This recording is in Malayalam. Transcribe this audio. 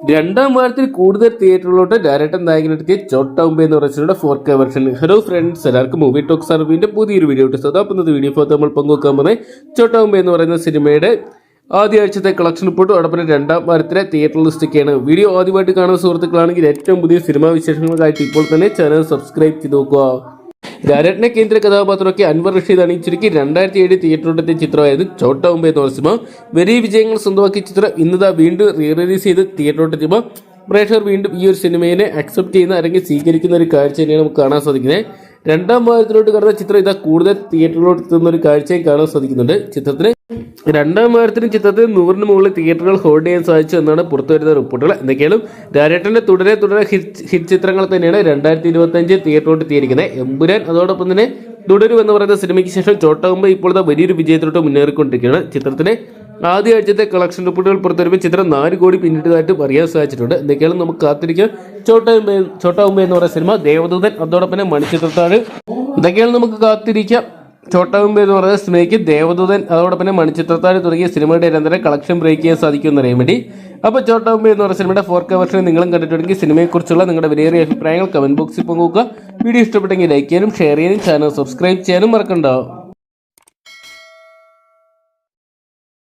രണ്ടാം വാരത്തിൽ കൂടുതൽ തിയേറ്ററിലോട്ട് ഡയറക്ടർ നായകനെത്തിയ ചോട്ടാവുമ്പ എന്ന് പറയുന്ന four K version hello friends എല്ലാവർക്കും മൂവി ടോക്ക് സർവീന്റെ പുതിയൊരു വീഡിയോ ഇട്ട് സദാപ്പുന്നത് വീഡിയോ ഫോർ നമ്മൾ പങ്കുവെക്കാൻ പോകുന്നത് ചോട്ടാവുമ്പ എന്ന് പറയുന്ന സിനിമയുടെ ആദ്യ ആഴ്ചത്തെ കളക്ഷൻ റിപ്പോർട്ട് അതോടൊപ്പം രണ്ടാം വാരത്തിലെ തിയേറ്റർ ലിസ്റ്റൊക്കെയാണ് വീഡിയോ ആദ്യമായിട്ട് കാണുന്ന സുഹൃത്തുക്കളാണെങ്കിൽ ഏറ്റവും പുതിയ സിനിമാ വിശേഷങ്ങൾക്കായിട്ട് ഇപ്പോൾ തന്നെ ചാനൽ സബ്സ്ക്രൈബ് ചെയ്ത് നോക്കുക. രാരട്ടിനെ കേന്ദ്ര കഥാപാത്രമൊക്കെ അൻവർ റഷീദ് ഈ ചുരുക്കി രണ്ടായിരത്തി ഏഴ് തിയേറ്ററിലെത്തിയ ചിത്രമായത് ചോട്ട ഉമ്പ എന്ന് സിനിമ. വലിയ വിജയങ്ങൾ സ്വന്തമാക്കിയ ചിത്രം ഇന്നതാ വീണ്ടും റീ റിലീസ് ചെയ്ത് തിയേറ്ററിലെത്തിയപ്പോൾ പ്രേക്ഷകർ വീണ്ടും ഈ ഒരു സിനിമയെ അക്സെപ്റ്റ് ചെയ്യുന്ന അല്ലെങ്കിൽ സ്വീകരിക്കുന്ന ഒരു കാഴ്ച തന്നെയാണ് നമുക്ക് കാണാൻ സാധിക്കുന്നത്. രണ്ടാം വാരത്തിലോട്ട് കടന്ന ചിത്രം ഇതാ കൂടുതൽ തിയേറ്ററിലോട്ട് എത്തുന്ന ഒരു കാഴ്ചയും കാണാൻ സാധിക്കുന്നുണ്ട്. ചിത്രത്തിന് രണ്ടാം വാരത്തിന് ചിത്രത്തിൽ നൂറിന് മുകളിൽ തിയേറ്ററുകൾ ഹോൾഡ് ചെയ്യാൻ സാധിച്ചു എന്നാണ് പുറത്തു വരുന്ന റിപ്പോർട്ടുകൾ. എന്തൊക്കെയാലും രാരേട്ടന്റെ തുടരെ തുടരെ ഹിറ്റ് ചിത്രങ്ങൾ തന്നെയാണ് രണ്ടായിരത്തി ഇരുപത്തി അഞ്ച് തിയേറ്ററിലോട്ട് എത്തിയിരിക്കുന്നത്. എമ്പുരാൻ അതോടൊപ്പം തന്നെ തുടരും എന്ന് പറയുന്ന സിനിമയ്ക്ക് ശേഷം ചോട്ടാകുമ്പോൾ ഇപ്പോഴത്തെ വലിയൊരു വിജയത്തിലോട്ട് മുന്നേറിക്കൊണ്ടിരിക്കുകയാണ്. ചിത്രത്തിന് ആദ്യ ആഴ്ചത്തെ കളക്ഷൻ റിപ്പോർട്ടുകൾ പുറത്തുവരുമ്പോൾ ചിത്രം നാല് കോടി പിന്നിട്ടതായിട്ട് പറയാൻ സാധിച്ചിട്ടുണ്ട്. എന്തൊക്കെയാണ് നമുക്ക് കാത്തിരിക്കാം. ചോട്ടാകുമ്പ ചോട്ടാവുമ്പ എന്ന് പറയുന്ന സിനിമ ദേവദൂതൻ അതോടൊപ്പം തന്നെ മണിച്ചിത്രത്താഴ്. എന്തൊക്കെയാണ് നമുക്ക് കാത്തിരിക്കാം. ചോട്ടാവുമ്പ എന്ന് പറയുന്ന സിനിമയ്ക്ക് ദേവദൂതൻ അതോടൊപ്പം തന്നെ മണിച്ചിത്രത്താഴ് തുടങ്ങിയ സിനിമയുടെ നിരന്തരം കളക്ഷൻ ബ്രേക്ക് ചെയ്യാൻ സാധിക്കും എന്നറിയാൻ വേണ്ടി. അപ്പോൾ ചോട്ടാവുമ്പ എന്ന് പറയുന്ന സിനിമയുടെ ഫോർ കെ വെർഷൻ നിങ്ങളും കണ്ടിട്ടുണ്ടെങ്കിൽ സിനിമയെക്കുറിച്ചുള്ള നിങ്ങളുടെ വിലയേറിയ അഭിപ്രായങ്ങൾ കമന്റ് ബോക്സിൽ പങ്കുവെക്കുക. വീഡിയോ ഇഷ്ടപ്പെട്ടെങ്കിൽ ലൈക്ക് ചെയ്യാനും ഷെയർ ചെയ്യാനും ചാനൽ സബ്സ്ക്രൈബ് ചെയ്യാനും മറക്കണ്ടാവും